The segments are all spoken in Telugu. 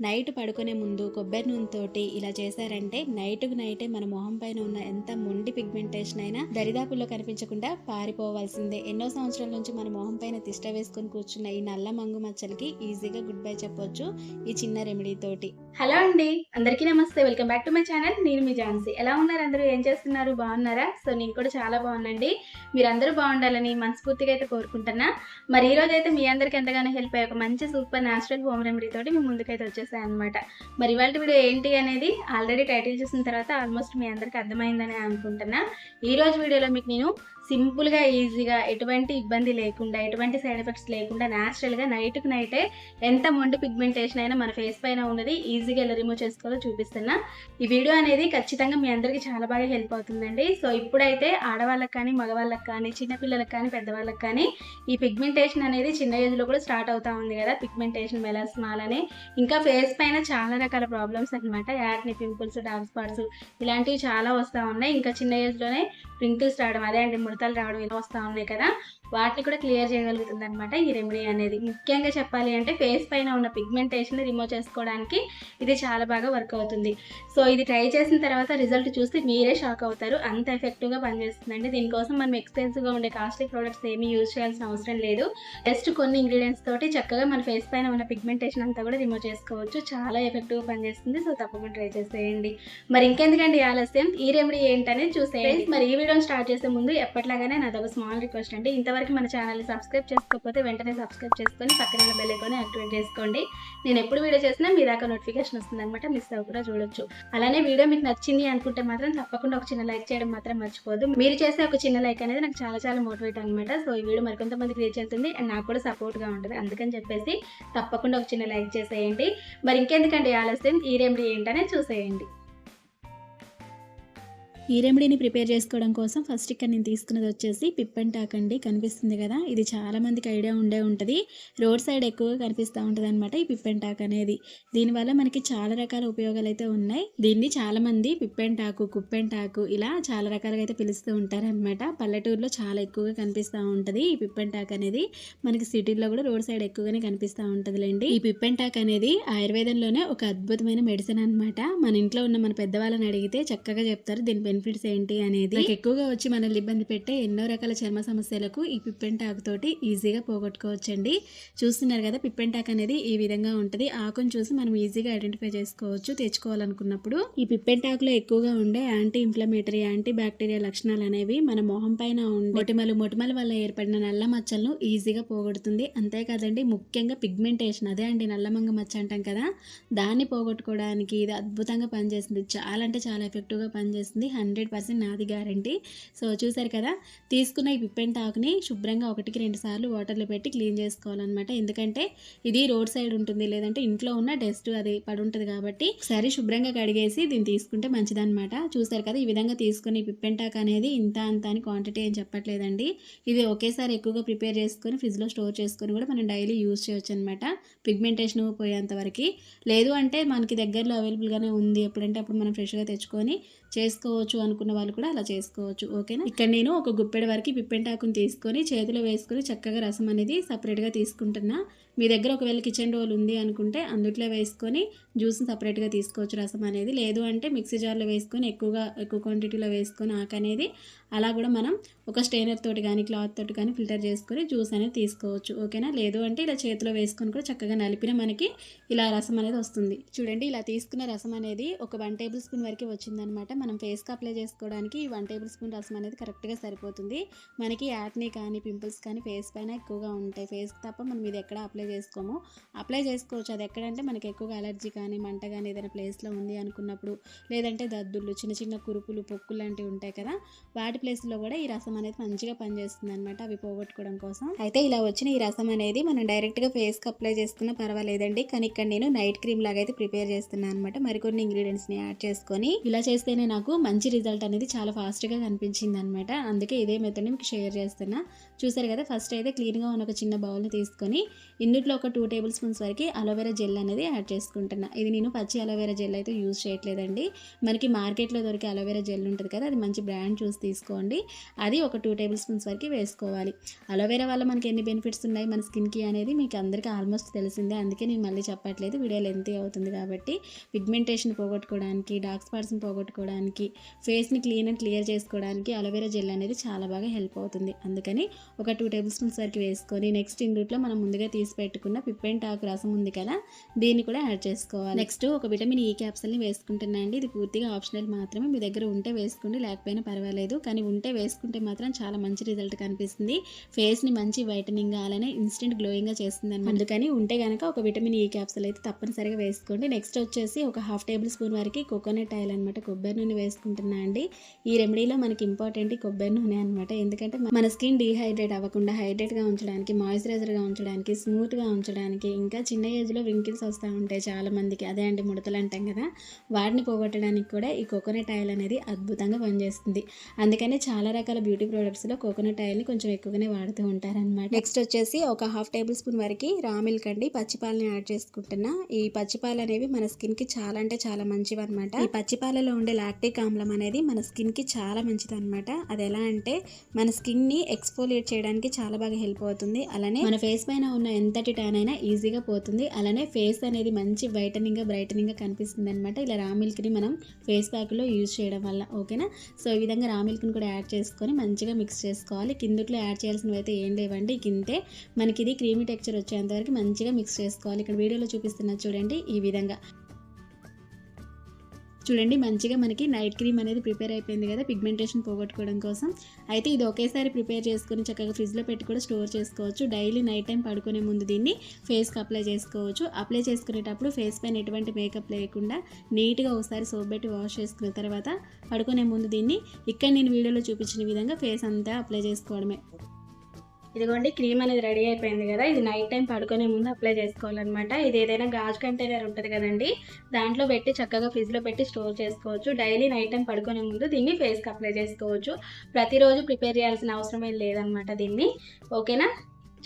నైట్ పడుకునే ముందు కొబ్బరి నూనెతోటి ఇలా చేశారంటే నైట్కు నైటే మన మొహం పైన ఉన్న ఎంత మొండి పిగ్మెంటేషన్ అయినా దరిదాపుల్లో కనిపించకుండా పారిపోవాల్సిందే. ఎన్నో సంవత్సరాల నుంచి మన మొహం పైన తిష్ట వేసుకొని కూర్చున్న ఈ నల్ల మంగు మచ్చలకి ఈజీగా గుడ్ బై చెప్పొచ్చు ఈ చిన్న రెమెడీ తోటి. హలో అండి అందరికీ నమస్తే. Welcome back to my channel. నేను మీ ఝాన్సీ. ఎలా ఉన్నారు అందరూ? ఏం చేస్తున్నారు? బాగున్నారా? సో నేను కూడా చాలా బాగున్నాండి మీరందరూ బాగుండాలని మనస్ఫూర్తిగా అయితే కోరుకుంటున్నా. మరి ఈ రోజు అయితే మీ అందరికీ ఎంతగానో హెల్ప్ అయ్యే ఒక మంచి సూపర్ న్యాచురల్ హోమ్ రెమెడీ తోటి మీ ముందుకైతే వచ్చేసాయి అనమాట మరి ఇవాళ వీడియో ఏంటి అనేది ఆల్రెడీ టైటిల్ చూసిన తర్వాత ఆల్మోస్ట్ మీ అందరికీ అర్థమైందని అనుకుంటున్నా. ఈరోజు వీడియోలో మీకు నేను సింపుల్గా ఈజీగా ఎటువంటి ఇబ్బంది లేకుండా ఎటువంటి సైడ్ ఎఫెక్ట్స్ లేకుండా న్యాచురల్గా నైట్కి నైటే ఎంత మొండి పిగ్మెంటేషన్ అయినా మన ఫేస్ పైన ఉన్నది ఈజీగా ఎలా రిమూవ్ చేసుకోవాలో చూపిస్తున్నా. ఈ వీడియో అనేది ఖచ్చితంగా మీ అందరికీ చాలా బాగా హెల్ప్ అవుతుందండి. సో ఇప్పుడైతే ఆడవాళ్ళకి కానీ మగవాళ్ళకి కానీ చిన్నపిల్లలకు కానీ పెద్దవాళ్ళకి కానీ ఈ పిగ్మెంటేషన్ అనేది చిన్న ఏజ్లో కూడా స్టార్ట్ అవుతా ఉంది కదా పిగ్మెంటేషన్ మెలాస్మాల్ అని. ఇంకా ఫేస్ పైన చాలా రకాల ప్రాబ్లమ్స్ అనమాట యాక్ని పింపుల్స్ డార్క్ స్పాట్స్ ఇలాంటివి చాలా వస్తూ ఉన్నాయి. ఇంకా చిన్న ఏజ్లోనే పింకిల్స్ రావడం అదే అండి ఫలితాలు రావడం ఇలా వస్తూ ఉన్నాయి కదా. వాటిని కూడా క్లియర్ చేయగలుగుతుంది అనమాట ఈ రెమెడీ అనేది. ముఖ్యంగా చెప్పాలి అంటే ఫేస్ పైన ఉన్న పిగ్మెంటేషన్ రిమూవ్ చేసుకోవడానికి ఇది చాలా బాగా వర్క్ అవుతుంది. సో ఇది ట్రై చేసిన తర్వాత రిజల్ట్ చూస్తే మీరే షాక్ అవుతారు. అంత ఎఫెక్టివ్గా పనిచేస్తుందండి. దీనికోసం మనం ఎక్స్పెన్సివ్గా ఉండే కాస్ట్లీ ప్రోడక్ట్స్ ఏమీ యూజ్ చేయాల్సిన అవసరం లేదు. జస్ట్ కొన్ని ఇంగ్రీడియంట్స్ తోటి చక్కగా మన ఫేస్ పైన ఉన్న పిగ్మెంటేషన్ అంతా కూడా రిమూవ్ చేసుకోవచ్చు. చాలా ఎఫెక్టివ్గా పనిచేస్తుంది. సో తప్పకుండా ట్రై చేసేయండి. మరి ఇంకెందుకండి ఆలస్యం? ఈ రెమెడీ ఏంటనేది చూసేయండి. మరి ఈ వీడియోని స్టార్ట్ చేసే ముందు ఎప్పట్లాగానే నాదొక స్మాల్ రిక్వెస్ట్ అండి. ఇంతవరకు మన ఛానల్ని సబ్స్క్రైబ్ చేసుకోకపోతే వెంటనే సబ్స్క్రైబ్ చేసుకొని పక్కన బెల్ ఐకాన్ యాక్టివేట్ చేసుకోండి. నేను ఎప్పుడు వీడియో చేసినా మీ దాకా నోటిఫికేషన్ వస్తుందనమాట మిస్ అవ్వకుండా చూడొచ్చు. అలానే వీడియో మీకు నచ్చింది అనుకుంటే మాత్రం తప్పకుండా ఒక చిన్న లైక్ చేయడం మాత్రం మర్చిపోదు మీరు చేసే ఒక చిన్న లైక్ అనేది నాకు చాలా చాలా మోటివేట్ అనమాట సో ఈ వీడియో మరికొంతమందికి రీచ్ అవుతుంది అండ్ నాకు కూడా సపోర్ట్గా ఉంటుంది. అందుకని చెప్పేసి తప్పకుండా ఒక చిన్న లైక్ చేసేయండి. మరి ఇంకెందుకండి ఆలస్యం? ఈ రెమెడీ ఏంటనే చూసేయండి. ఈ రెమెడీని ప్రిపేర్ చేసుకోవడం కోసం ఫస్ట్ ఇక్కడ నేను తీసుకున్నది వచ్చేసి పిప్పంటాక్ అండి. కనిపిస్తుంది కదా? ఇది చాలా మందికి ఐడియా ఉండే ఉంటుంది. రోడ్ సైడ్ ఎక్కువగా కనిపిస్తూ ఉంటుంది అనమాట ఈ పిప్పంటాక్ అనేది. దీనివల్ల మనకి చాలా రకాల ఉపయోగాలు అయితే ఉన్నాయి. దీన్ని చాలా మంది పిప్పెంటాకు కుప్పెంటాకు ఇలా చాలా రకాలుగా అయితే పిలుస్తూ ఉంటారనమాట పల్లెటూరులో చాలా ఎక్కువగా కనిపిస్తూ ఉంటుంది ఈ పిప్పెంటాక్ అనేది. మనకి సిటీల్లో కూడా రోడ్ సైడ్ ఎక్కువగానే కనిపిస్తూ ఉంటుందిలేండి. ఈ పిప్పెంటాక్ అనేది ఆయుర్వేదంలోనే ఒక అద్భుతమైన మెడిసిన్ అన్నమాట. మన ఇంట్లో ఉన్న మన పెద్దవాళ్ళని అడిగితే చక్కగా చెప్తారు. దీని బెనిఫిట్స్ ఏంటి అనేది ఎక్కువగా వచ్చి మనల్ని ఇబ్బంది పెట్టే ఎన్నో రకాల చర్మ సమస్యలకు ఈ పిప్పెంటాకు తోటి ఈజీగా పోగొట్టుకోవచ్చండి. చూస్తున్నారు కదా పిప్పెంటాక్ అనేది ఈ విధంగా ఉంటుంది. ఆకును చూసి మనం ఈజీగా ఐడెంటిఫై చేసుకోవచ్చు తెచ్చుకోవాలనుకున్నప్పుడు. ఈ పిప్పెంటాకులో ఎక్కువగా ఉండే యాంటీ ఇన్ఫ్లమేటరీ యాంటీ బ్యాక్టీరియా లక్షణాలు అనేవి మన మొహం పైన ఉండే మొటిమలు మొటిమల వల్ల ఏర్పడిన నల్ల మచ్చలను ఈజీగా పోగొడుతుంది. అంతేకాదండి ముఖ్యంగా పిగ్మెంటేషన్. అదే అండి నల్లమంగ మచ్చ అంటాం కదా దాన్ని పోగొట్టుకోవడానికి ఇది అద్భుతంగా పనిచేస్తుంది. చాలా అంటే చాలా ఎఫెక్టివ్గా పనిచేస్తుంది. హండ్రెడ్ పర్సెంట్ నాది గ్యారంటీ. సో చూసారు కదా తీసుకున్న ఈ పిప్పెంట్ ఆకుని శుభ్రంగా ఒకటికి రెండు సార్లు వాటర్లో పెట్టి క్లీన్ చేసుకోవాలన్నమాట. ఎందుకంటే ఇది రోడ్ సైడ్ ఉంటుంది లేదంటే ఇంట్లో ఉన్న డస్ట్ అది పడి ఉంటుంది కాబట్టి సరే శుభ్రంగా కడిగేసి దీన్ని తీసుకుంటే మంచిదన్నమాట. చూసారు కదా ఈ విధంగా తీసుకుని పిప్పెంటాక్ అనేది ఇంత అంత అని క్వాంటిటీ ఏం చెప్పట్లేదండి. ఇది ఒకేసారి ఎక్కువగా ప్రిపేర్ చేసుకొని ఫ్రిడ్జ్లో స్టోర్ చేసుకొని కూడా మనం డైలీ యూజ్ చేయొచ్చు అనమాట పిగ్మెంటేషన్ పోయేంత వరకు. లేదు అంటే మనకి దగ్గరలో అవైలబుల్గానే ఉంది ఎప్పుడంటే అప్పుడు మనం ఫ్రెష్గా తెచ్చుకొని చేసుకోవచ్చు అనుకున్న వాళ్ళు కూడా అలా చేసుకోవచ్చు ఓకేనా? ఇక్కడ నేను ఒక గుప్పెడ వరకు పిప్పెంటాకుని తీసుకొని చేతిలో వేసుకొని చక్కగా రసం అనేది సపరేట్గా తీసుకుంటున్నా. మీ దగ్గర ఒకవేళ కిచెన్ రోల్ ఉంది అనుకుంటే అందుట్లో వేసుకొని జ్యూస్ని సపరేట్గా తీసుకోవచ్చు రసం అనేది. లేదు అంటే మిక్సీ జార్లో వేసుకొని ఎక్కువగా ఎక్కువ క్వాంటిటీలో వేసుకొని ఆకు అనేది అలా కూడా మనం ఒక స్టెయినర్ తోటి కానీ క్లాత్ తోటి కానీ ఫిల్టర్ చేసుకొని జ్యూస్ అనేది తీసుకోవచ్చు. ఓకేనా? లేదు అంటే ఇలా చేతిలో వేసుకొని కూడా చక్కగా నలిపిన మనకి ఇలా రసం అనేది వస్తుంది. చూడండి ఇలా తీసుకున్న రసం అనేది ఒక వన్ టేబుల్ స్పూన్ వరకు వచ్చిందనమాట. మనం ఫేస్కి అప్లై చేసుకోవడానికి ఈ వన్ టేబుల్ స్పూన్ రసం అనేది కరెక్ట్గా సరిపోతుంది. మనకి యాక్నీ కానీ పింపుల్స్ కానీ ఫేస్ పైన ఎక్కువగా ఉంటాయి. ఫేస్కి తప్ప మనం ఇది ఎక్కడ అప్లై చేసుకోము. అప్లై చేసుకోవచ్చు. అది ఎక్కడంటే మనకి ఎక్కువగా అలర్జీ కానీ మంట కానీ ఏదైనా ప్లేస్లో ఉంది అనుకున్నప్పుడు లేదంటే దద్దుళ్ళు చిన్న చిన్న కురుపులు పొక్కులు లాంటివి ఉంటాయి కదా వాటి ప్లేస్లో కూడా ఈ రసం అనేది మంచిగా పనిచేస్తుంది అనమాట అవి పోగొట్టుకోవడం కోసం. అయితే ఇలా వచ్చిన ఈ రసం అనేది మనం డైరెక్ట్గా ఫేస్కి అప్లై చేసుకున్నా పర్వాలేదండి. కానీ ఇక్కడ నేను నైట్ క్రీమ్ లాగా అయితే ప్రిపేర్ చేస్తున్నాను అనమాట మరికొన్ని ఇంగ్రీడియంట్స్ని యాడ్ చేసుకొని ఇలా చేస్తేనే నాకు మంచి రిజల్ట్ అనేది చాలా ఫాస్ట్గా కనిపించింది అనమాట అందుకే ఇదే మెథడ్ని మీకు షేర్ చేస్తున్నా. చూసారు కదా ఫస్ట్ అయితే క్లీన్గా ఉన్న ఒక చిన్న బౌల్ని తీసుకొని ఇందులో ఒక టూ టేబుల్ స్పూన్స్ వరకు అలోవెరా జెల్ అనేది యాడ్ చేసుకుంటున్నా. ఇది నేను పచ్చి అలోవెరా జెల్ అయితే యూజ్ చేయట్లేదండి. మనకి మార్కెట్లో దొరికే అలోవెరా జెల్ ఉంటుంది కదా అది మంచి బ్రాండ్ చూసి తీసుకోండి అది ఒక టూ టేబుల్ స్పూన్స్ వరకు వేసుకోవాలి. అలోవెరా వల్ల మనకి ఎన్ని బెనిఫిట్స్ ఉన్నాయి? మన స్కిన్కి అనేది మీకు అందరికీ ఆల్మోస్ట్ తెలిసిందే. అందుకే నేను మళ్ళీ చెప్పట్లేదు. వీడియో లెంత్ అవుతుంది కాబట్టి పిగ్మెంటేషన్ పోగొట్టుకోవడానికి డార్క్ స్పాట్స్ని పోగొట్టుకోవడానికి ఫేస్ని క్లీన్ అండ్ క్లియర్ చేసుకోవడానికి అలోవెరా జెల్ అనేది చాలా బాగా హెల్ప్ అవుతుంది. అందుకని ఒక టూ టేబుల్ స్పూన్స్ వరకు వేసుకొని నెక్స్ట్ ఇందులో మనం ముందుగా తీసి పెట్టుకున్న పిప్పెంట్ ఆకు రసం ఉంది కదా దీన్ని కూడా యాడ్ చేసుకోవాలి. నెక్స్ట్ ఒక విటమిన్ ఈ క్యాప్సల్ని వేసుకుంటున్నా అండి. ఇది పూర్తిగా ఆప్షనల్ మాత్రమే. మీ దగ్గర ఉంటే వేసుకోండి. లేకపోయినా పర్వాలేదు. కానీ ఉంటే వేసుకుంటే మాత్రం చాలా మంచి రిజల్ట్ కనిపిస్తుంది. ఫేస్ని మంచి వైటనింగ్ అలానే ఇన్స్టెంట్ గ్లోయింగ్గా చేస్తుంది అనమాట అందుకని ఉంటే కనుక ఒక విటమిన్ ఈ క్యాప్సూల్ అయితే తప్పనిసరిగా వేసుకోండి. నెక్స్ట్ వచ్చేసి ఒక హాఫ్ టేబుల్ స్పూన్ వరకు కోకోనట్ ఆయిల్ అనమాట కొబ్బరి నూనె వేసుకుంటున్నా అండి. ఈ రెమెడీలో మనకి ఇంపార్టెంట్ ఈ కొబ్బరి నూనె అనమాట ఎందుకంటే మన స్కిన్ డీహైడ్రేట్ అవ్వకుండా హైడ్రేట్గా ఉంచడానికి మాయిశ్చరైజర్గా ఉంచడానికి స్మూత్గా ఉంచడానికి ఇంకా చిన్న ఏజ్లో వింకిల్స్ వస్తూ ఉంటాయి చాలా మందికి అదే అండి ముడతలు అంటాం కదా వాటిని పోగొట్టడానికి కూడా ఈ కోకోనట్ ఆయిల్ అనేది అద్భుతంగా పనిచేస్తుంది. అందుకని చాలా రకాల బ్యూటీ ప్రోడక్ట్స్లో కోకోనట్ ఆయిల్ని కొంచెం ఎక్కువగానే వాడుతూ ఉంటారనమాట నెక్స్ట్ వచ్చేసి ఒక హాఫ్ టేబుల్ స్పూన్ వరకు రా మిల్క్ అండి. పచ్చిపాలని యాడ్ చేసుకుంటున్నా. ఈ పచ్చిపాలు అనేవి మన స్కిన్కి చాలా అంటే చాలా మంచివి అనమాట ఈ పచ్చిపాలలో ఉండే లాక్టిక్ ఆమ్లం అనేది మన స్కిన్కి చాలా మంచిది అనమాట అది ఎలా అంటే మన స్కిన్ని ఎక్స్పోలియేట్ చేయడానికి చాలా బాగా హెల్ప్ అవుతుంది. అలానే మన ఫేస్ పైన ఉన్న ఎంతటి ట్యాన్ అయినా ఈజీగా పోతుంది. అలానే ఫేస్ అనేది మంచి వైటనింగ్ బ్రైటనింగ్గా కనిపిస్తుంది అనమాట ఇలా రా మిల్క్ని మనం ఫేస్ ప్యాక్లో యూజ్ చేయడం వల్ల ఓకేనా సో ఈ విధంగా రా మిల్క్ని కూడా యాడ్ చేసుకొని మంచిగా మిక్స్ చేసుకోవాలి. కిందుట్లో యాడ్ చేయాల్సినవి అయితే ఏం లేవండి. కిందే మనకి ఇది క్రీమీ టెక్చర్ వచ్చేంత వరకు మంచిగా మిక్స్ చేసుకోవాలి. ఇక్కడ వీడియోలో చూపిస్తున్నా చూడండి ఈ విధంగా. చూడండి మంచిగా మనకి నైట్ క్రీమ్ అనేది ప్రిపేర్ అయిపోయింది కదా పిగ్మెంటేషన్ పోగొట్టుకోవడం కోసం. అయితే ఇది ఒకేసారి ప్రిపేర్ చేసుకొని చక్కగా ఫ్రిడ్జ్లో పెట్టి కూడా స్టోర్ చేసుకోవచ్చు. డైలీ నైట్ టైం పడుకునే ముందు దీన్ని ఫేస్కి అప్లై చేసుకోవచ్చు. అప్లై చేసుకునేటప్పుడు ఫేస్ పైన ఎటువంటి మేకప్ లేకుండా నీట్గా ఒకసారి సోప్ పెట్టి వాష్ చేసుకున్న తర్వాత పడుకునే ముందు దీన్ని ఇక్కడ నేను వీడియోలో చూపించిన విధంగా ఫేస్ అంతా అప్లై చేసుకోవడమే. ఇదిగోండి క్రీమ్ అనేది రెడీ అయిపోయింది కదా. ఇది నైట్ టైం పడుకునే ముందు అప్లై చేసుకోవాలన్నమాట. ఇది ఏదైనా గాజు కంటైనర్ ఉంటుంది కదండి దాంట్లో పెట్టి చక్కగా ఫ్రిడ్జ్లో పెట్టి స్టోర్ చేసుకోవచ్చు. డైలీ నైట్ టైం పడుకునే ముందు దీన్ని ఫేస్కి అప్లై చేసుకోవచ్చు. ప్రతిరోజు ప్రిపేర్ చేయాల్సిన అవసరం ఏం లేదనమాట దీన్ని. ఓకేనా?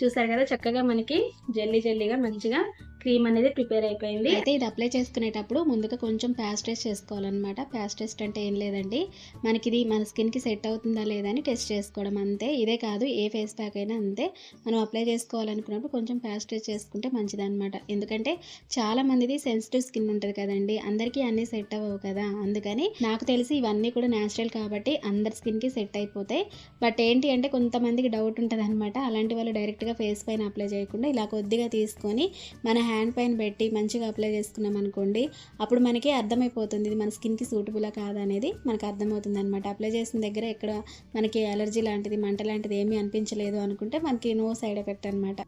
చూసారు కదా చక్కగా మనకి జల్లీ జల్లీగా మంచిగా క్రీమ్ అనేది ప్రిపేర్ అయిపోయింది. అయితే ఇది అప్లై చేసుకునేటప్పుడు ముందుగా కొంచెం ప్యాస్ టెస్ట్ చేసుకోవాలన్నమాట. ప్యాస్ టెస్ట్ అంటే ఏం లేదండి. మనకి ఇది మన స్కిన్కి సెట్ అవుతుందా లేదా అని టెస్ట్ చేసుకోవడం అంతే. ఇదే కాదు ఏ ఫేస్ ప్యాక్ అయినా అంతే. మనం అప్లై చేసుకోవాలనుకున్నప్పుడు కొంచెం ప్యాస్ టెస్ట్ చేసుకుంటే మంచిదన్నమాట. ఎందుకంటే చాలా మందిది సెన్సిటివ్ స్కిన్ ఉంటుంది కదండి. అందరికీ అన్నీ సెట్ అవ్వవు కదా. అందుకని నాకు తెలిసి ఇవన్నీ కూడా న్యాచురల్ కాబట్టి అందరి స్కిన్కి సెట్ అయిపోతాయి. బట్ ఏంటి అంటే కొంతమందికి డౌట్ ఉంటుంది అనమాట అలాంటి వాళ్ళు డైరెక్ట్గా ఫేస్ పైన అప్లై చేయకుండా ఇలా కొద్దిగా తీసుకొని మన హ్యాండ్ పైన పెట్టి మంచిగా అప్లై చేసుకున్నాం అనుకోండి అప్పుడు మనకి అర్థమైపోతుంది ఇది మన స్కిన్కి సూటబులా కాదా అనేది మనకు అర్థమవుతుంది అనమాట అప్లై చేసిన దగ్గర ఎక్కడ మనకి అలర్జీ లాంటిది మంట లాంటిది ఏమీ అనిపించలేదు అనుకుంటే మనకి నో సైడ్ ఎఫెక్ట్ అనమాట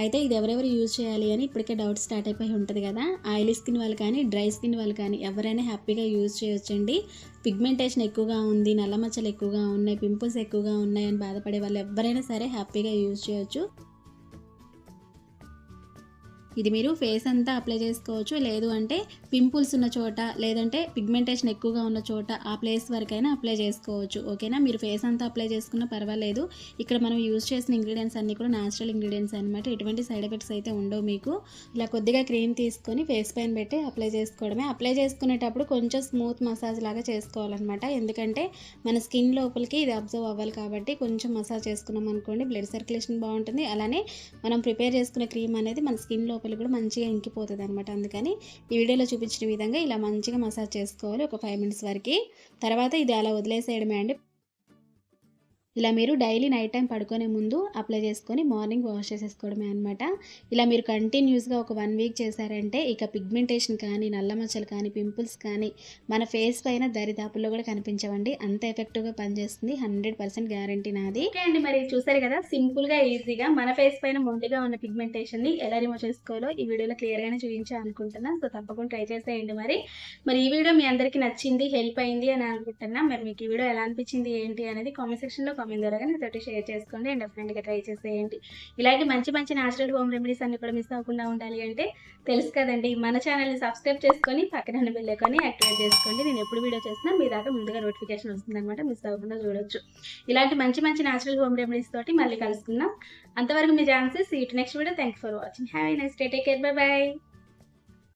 అయితే ఇది ఎవరెవరు యూజ్ చేయాలి అని ఇప్పటికే డౌట్ స్టార్ట్ అయిపోయి ఉంటుంది కదా. ఆయిలీ స్కిన్ వాళ్ళు కానీ డ్రై స్కిన్ వాళ్ళు కానీ ఎవరైనా హ్యాపీగా యూజ్ చేయొచ్చండి. పిగ్మెంటేషన్ ఎక్కువగా ఉంది నల్ల మచ్చలు ఎక్కువగా ఉన్నాయి పింపుల్స్ ఎక్కువగా ఉన్నాయి అని బాధపడే వాళ్ళు ఎవరైనా సరే హ్యాపీగా యూజ్ చేయొచ్చు. ఇది మీరు ఫేస్ అంతా అప్లై చేసుకోవచ్చు. లేదు అంటే పింపుల్స్ ఉన్న చోట లేదంటే పిగ్మెంటేషన్ ఎక్కువగా ఉన్న చోట ఆ ప్లేస్ వరకైనా అప్లై చేసుకోవచ్చు. ఓకేనా మీరు ఫేస్ అంతా అప్లై చేసుకున్నా పర్వాలేదు. ఇక్కడ మనం యూజ్ చేసిన ఇంగ్రీడియంట్స్ అన్నీ కూడా న్యాచురల్ ఇంగ్రీడియంట్స్ అనమాట ఎటువంటి సైడ్ ఎఫెక్ట్స్ అయితే ఉండవు మీకు. ఇలా కొద్దిగా క్రీమ్ తీసుకొని ఫేస్ పైన పెట్టి అప్లై చేసుకోవడమే. అప్లై చేసుకునేటప్పుడు కొంచెం స్మూత్ మసాజ్ లాగా చేసుకోవాలన్నమాట. ఎందుకంటే మన స్కిన్ లోపలికి ఇది అబ్జర్వ్ అవ్వాలి కాబట్టి కొంచెం మసాజ్ చేసుకున్నాం అనుకోండి బ్లడ్ సర్క్యులేషన్ బాగుంటుంది. అలానే మనం ప్రిపేర్ చేసుకునే క్రీమ్ అనేది మన స్కిన్ లోపల కూడా మంచిగా ఇంకిపోతుంది అనమాట అందుకని ఈ వీడియోలో చూపించిన విధంగా ఇలా మంచిగా మసాజ్ చేసుకోవాలి ఒక ఫైవ్ మినిట్స్ వరకు. తర్వాత ఇది అలా వదిలేసేయడమే అండి. ఇలా మీరు డైలీ నైట్ టైం పడుకునే ముందు అప్లై చేసుకొని మార్నింగ్ వాష్ చేసేసుకోవడమే అనమాట ఇలా మీరు కంటిన్యూస్గా ఒక వన్ వీక్ చేశారంటే ఇక పిగ్మెంటేషన్ కానీ నల్ల మచ్చలు కానీ పింపుల్స్ కానీ మన ఫేస్ పైన దరిదాపుల్లో కూడా కనిపించవండి. అంత ఎఫెక్టివ్గా పనిచేస్తుంది. హండ్రెడ్ పర్సెంట్ గ్యారంటీ నాది. ఓకే అండి. మరి చూసారు కదా సింపుల్గా ఈజీగా మన ఫేస్ పైన మొండిగా ఉన్న పిగ్మెంటేషన్ని ఎలా రిమూవ్ చేసుకోవాలో ఈ వీడియోలో క్లియర్గానే చూపించాలి అనుకుంటున్నా సో తప్పకుండా ట్రై చేసేయండి మరి. మరి ఈ వీడియో మీ అందరికి నచ్చింది హెల్ప్ అయింది అని అనుకుంటున్నా. మరి మీకు ఈ వీడియో ఎలా అనిపించింది ఏంటి అనేది కామెంట్ సెక్షన్లో కామెంట్ ద్వారా కానీ నాతోటి షేర్ చేసుకోండి అండ్ డెఫినెట్గా ట్రై చేసేయండి. ఇలాంటి మంచి మంచి న్యాచురల్ హోమ్ రెమెడీస్ అన్ని కూడా మిస్ అవ్వకుండా ఉండాలి అంటే తెలుసు కదండి మన ఛానల్ని సబ్స్క్రైబ్ చేసుకొని పక్కన బెల్ యాక్టివేట్ చేసుకోండి. నేను ఎప్పుడు వీడియో చేసినా మీ దాకా ముందుగా నోటిఫికేషన్ వస్తుందన్నమాట మిస్ అవ్వకుండా చూడొచ్చు. ఇలాంటి మంచి మంచి న్యాచురల్ హోమ్ రెమెడీస్ తోటి మళ్ళీ కలుసుకుందాం. అంతవరకు మీ ఛాన్సెస్ ఇటు next video thank for watching have nice day take care bye bye